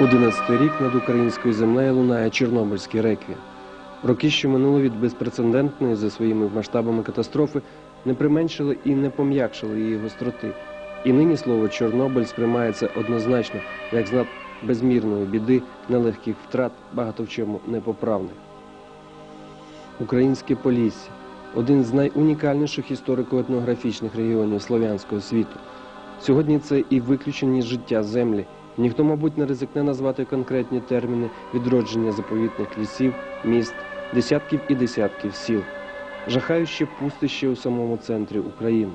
Одинадцятий рік над українською землею лунає Чорнобильський реквієм. Роки, що минуло від безпрецедентної за своїми масштабами катастрофи, не применшили і не пом'якшили її гостроти. І нині слово Чорнобиль сприймається однозначно як знак безмірної біди, нелегких втрат, багато в чому непоправних. Українське Полісся один з найунікальніших історико-етнографічних регіонів слов'янського світу. Сьогодні це і виключені життя землі. Ніхто, мабуть, не ризикне назвати конкретні терміни відродження заповітних лісів, міст, десятків і десятків сіл, жахаюче пустище у самому центрі України.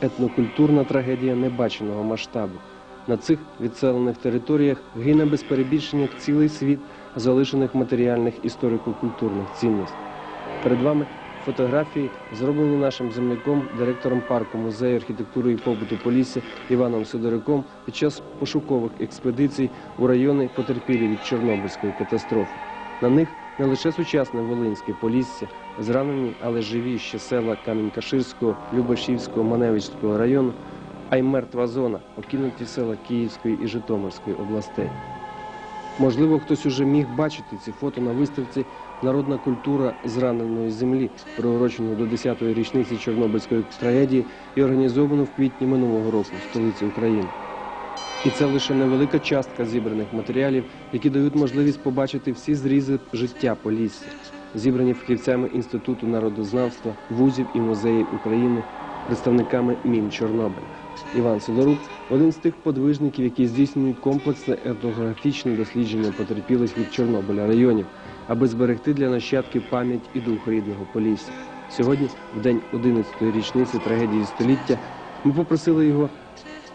Етнокультурна трагедія небаченого масштабу. На цих відселених територіях гине без перебільшення цілий світ залишених матеріальних історико-культурних цінностей. Перед вами фотографії, зроблені нашим земляком, директором парку музею архітектури і побуту Полісся Іваном Сидориком під час пошукових експедицій у райони потерпілі від Чорнобильської катастрофи. На них не лише сучасне Волинське Полісся, зранені, але живі ще села Камінь-Каширського, Любашівського, Маневицького району, а й мертва зона, покинуті села Київської і Житомирської областей. Можливо, хтось уже міг бачити ці фото на виставці Народна культура зраненої землі, приурочену до 10-ї річниці Чорнобильської трагедії і організовану в квітні минулого року в столиці України. І це лише невелика частка зібраних матеріалів, які дають можливість побачити всі зрізи життя Полісся, зібрані фахівцями Інституту народознавства, вузів і музеїв України, представниками МІН Чорнобиля. Іван Сидорук один з тих подвижників, які здійснюють комплексне етнографічне дослідження потерпілих від Чорнобиля районів, аби зберегти для нащадків пам'ять і дух рідного Полісся. Сьогодні, в день 11-ї річниці трагедії століття, ми попросили його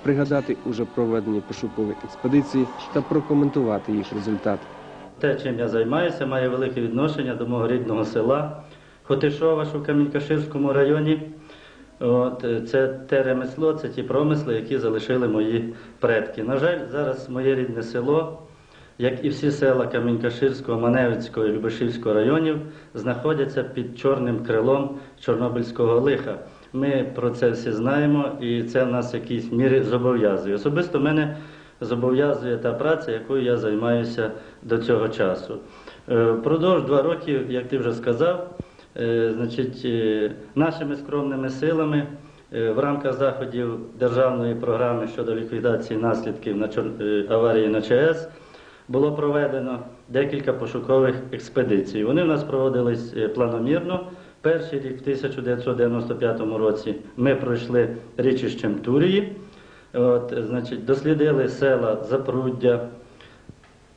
пригадати уже проведені пошукові експедиції та прокоментувати їх результати. Те, чим я займаюся, має велике відношення до мого рідного села Хотишова, що в Камінькаширському районі. От, е, це те ремесло, це ті промисли, які залишили мої предки. На жаль, зараз моє рідне село, як і всі села Камінькаширського, Маневицького і Любешівського районів, знаходяться під чорним крилом Чорнобильського лиха. Ми про це всі знаємо, і це в нас в якійсь мірі зобов'язує. Особисто мене зобов'язує та праця, якою я займаюся до цього часу. Е, Впродовж два роки, як ти вже сказав, е, значить, е, нашими скромними силами в рамках заходів державної програми щодо ліквідації наслідків аварії на ЧАЕС було проведено декілька пошукових експедицій. Вони в нас проводились е, планомірно. Перший рік в 1995 році ми пройшли річищем Турії. От, значить, дослідили села Запруддя,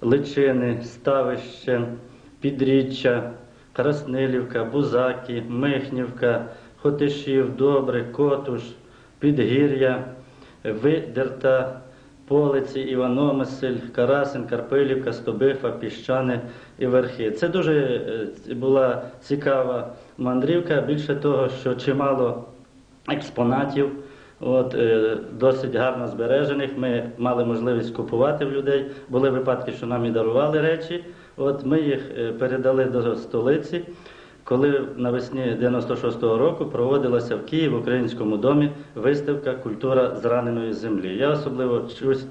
Личини, Ставище, Підріччя, Краснилівка, Бузаки, Михнівка, Хотишів, Добре, Котуш, Підгір'я, Видерта, Полиці, Іваномисель, Карасин, Карпилівка, Стобифа, Піщани і Верхи. Це дуже е, була цікава мандрівка. Більше того, що чимало експонатів. От, е, досить гарно збережених. Ми мали можливість купувати в людей. Були випадки, що нам і дарували речі. От ми їх е, передали до столиці. Коли навесні 96-го року проводилася в Києві в Українському домі виставка Культура зраненої землі. Я особливо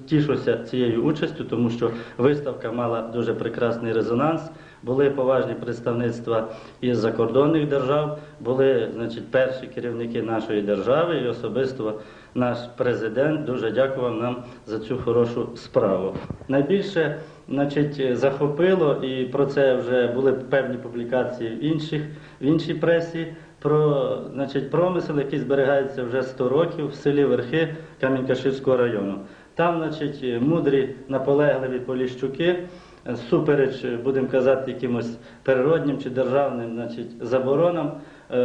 тішуся цією участю, тому що виставка мала дуже прекрасний резонанс. Були поважні представництва із закордонних держав, були значить, перші керівники нашої держави і особисто наш президент дуже дякував нам за цю хорошу справу. Найбільше значить, захопило, і про це вже були певні публікації в, інших, в іншій пресі. Про значить, промисел, який зберігається вже 100 років в селі Верхи Камінькаширського району. Там, значить, мудрі наполегливі поліщуки супереч, будемо казати, якимось природнім чи державним значить, заборонам, е,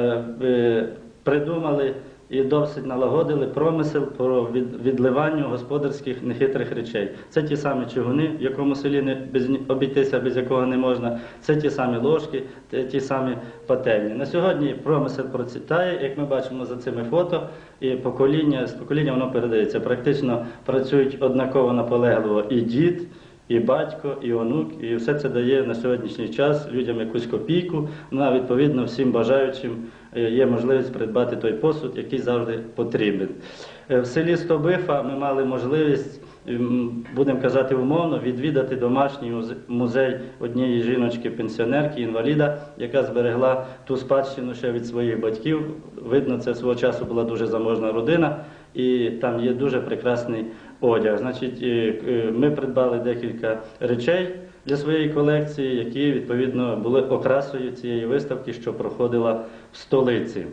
е, придумали і досить налагодили промисел по від- відливанню господарських нехитрих речей. Це ті самі чигуни, в якому селі не без обійтися, без якого не можна. Це ті самі ложки, ті самі пательні. На сьогодні промисел процвітає, як ми бачимо за цими фото, і покоління з покоління воно передається. Практично працюють однаково наполегливо і дід. І батько, і онук, і все це дає на сьогоднішній час людям якусь копійку. Ну, а відповідно всім бажаючим е, є можливість придбати той посуд, який завжди потрібен. Е, В селі Стобифа ми мали можливість будемо казати умовно, відвідати домашній музей однієї жіночки-пенсіонерки, інваліда, яка зберегла ту спадщину ще від своїх батьків. Видно, це свого часу була дуже заможна родина, і там є дуже прекрасний одяг. Значить, е, ми придбали декілька речей для своєї колекції, які відповідно були окрасою цієї виставки, що проходила в столиці.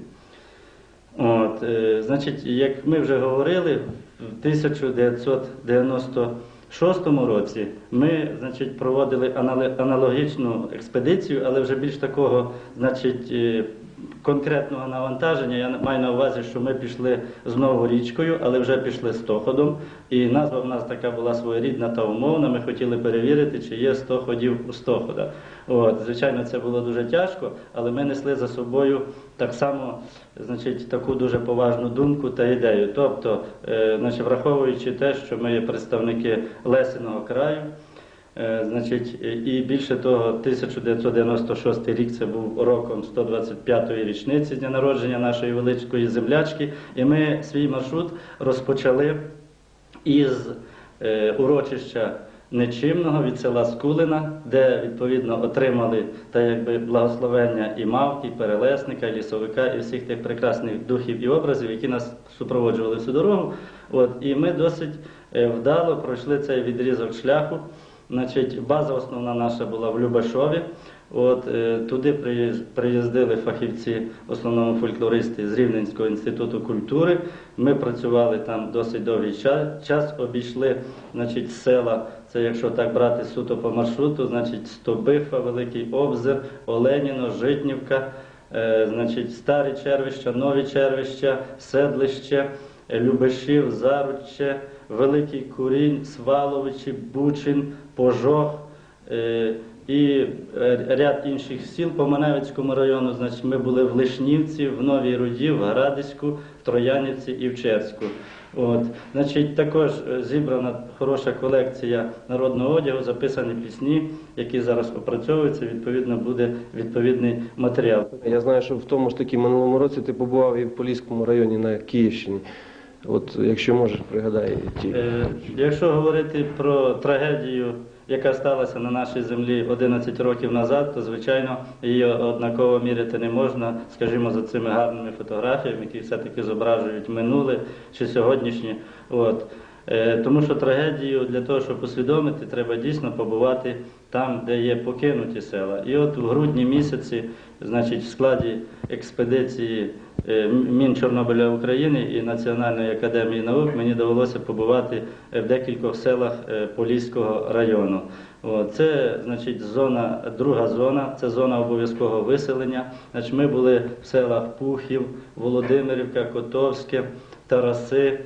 От, е, значить, як ми вже говорили, в 1996 році ми значить, проводили аналогічну експедицію, але вже більш такого значить, е, конкретного навантаження. Я маю на увазі, що ми пішли знову річкою, але вже пішли стоходом. І назва в нас така була своєрідна та умовна. Ми хотіли перевірити, чи є 100 ходів у стохода. От, звичайно, це було дуже тяжко, але ми несли за собою так само значить, таку дуже поважну думку та ідею. Тобто, е, значить, враховуючи те, що ми є представники Лесиного краю. Е, Значить, і більше того, 1996 рік це був роком 125-ї річниці дня народження нашої великої землячки. І ми свій маршрут розпочали із е, урочища Нечимного від села Скулина, де відповідно отримали та якби благословення і мавки, і перелесника, і лісовика, і всіх тих прекрасних духів і образів, які нас супроводжували всю дорогу. От, і ми досить е, вдало пройшли цей відрізок шляху. Значить, база основна наша була в Любашові. От е, туди приїз- приїздили фахівці, основному фольклористи з Рівненського інституту культури. Ми працювали там досить довгий ча- час, обійшли значить, села. Це якщо так брати суто по маршруту, значить Стобифа, Великий Обзир, Оленіно, Житнівка, е, значить, Старі Червища, Нові Червища, Седлище, Любешів, Заручче, Великий Курінь, Сваловичі, Бучин, Пожог. Е, і е, ряд інших сіл по Маневицькому району. Ми були в Лишнівці, в Новій Руді, в Градиську, в Троянівці і в Черську. Також е, зібрана хороша колекція народного одягу, записані пісні, які зараз опрацьовуються. Відповідно, буде відповідний матеріал. Я знаю, що в тому ж таки минулому році ти побував і в Поліському районі на Київщині. От якщо можеш, пригадай ті. Е, Якщо говорити про трагедію, яка сталася на нашій землі 11 років назад, то звичайно її однаково міряти не можна, скажімо, за цими гарними фотографіями, які все-таки зображують минуле чи сьогоднішнє. От. Е, Тому що трагедію для того, щоб усвідомити, треба дійсно побувати там, де є покинуті села. І от в грудні місяці, значить, в складі експедиції е, Мін Чорнобиля України і Національної академії наук мені довелося побувати е, в декількох селах Поліського району. Це значить зона, друга зона, це зона обов'язкового виселення. Значить, ми були в селах Пухів, Володимирівка, Котовське, Тараси,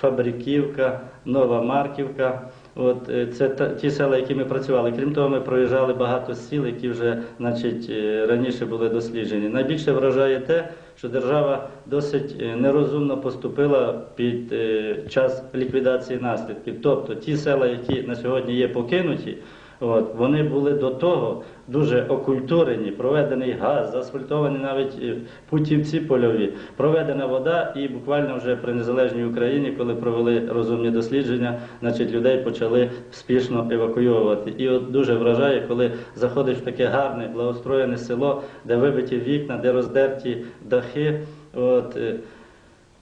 Фабриківка, Нова Марківка. От е, це та, ті села, які ми працювали. Крім того, ми проїжджали багато сіл, які вже значить, е, раніше були досліджені. Найбільше вражає те, що держава досить е, нерозумно поступила під е, час ліквідації наслідків. Тобто ті села, які на сьогодні є покинуті, От, вони були до того дуже окультурені, проведений газ, заасфальтовані навіть е, путівці польові, проведена вода, і буквально вже при незалежній Україні, коли провели розумні дослідження, значить людей почали спішно евакуйовувати. І от дуже вражає, коли заходиш в таке гарне, благоустроєне село, де вибиті вікна, де роздерті дахи. От, е,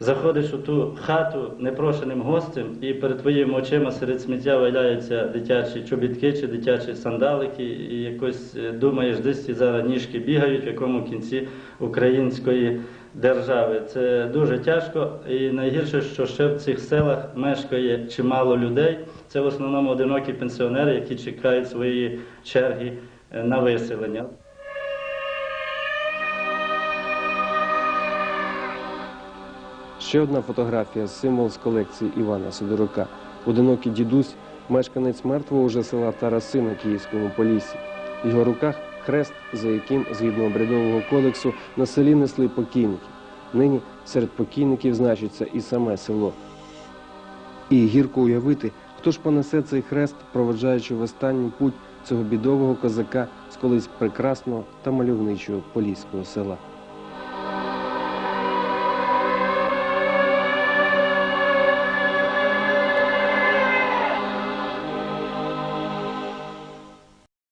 Заходиш у ту хату непрошеним гостем, і перед твоїми очима серед сміття валяються дитячі чобітки чи дитячі сандалики, і якось е, думаєш, десь ці зараз ніжки бігають в якому кінці української держави. Це дуже тяжко. І найгірше, що ще в цих селах мешкає чимало людей. Це в основному одинокі пенсіонери, які чекають своєї черги е, на виселення. Ще одна фотографія символ з колекції Івана Сидорука. Одинокий дідусь, мешканець мертвого уже села Тараси на Київському Поліссі. В його руках хрест, за яким, згідно обрядового кодексу, на селі несли покійників. Нині серед покійників значиться і саме село. І гірко уявити, хто ж понесе цей хрест, проведжаючи в останній путь цього бідового козака з колись прекрасного та мальовничого поліського села.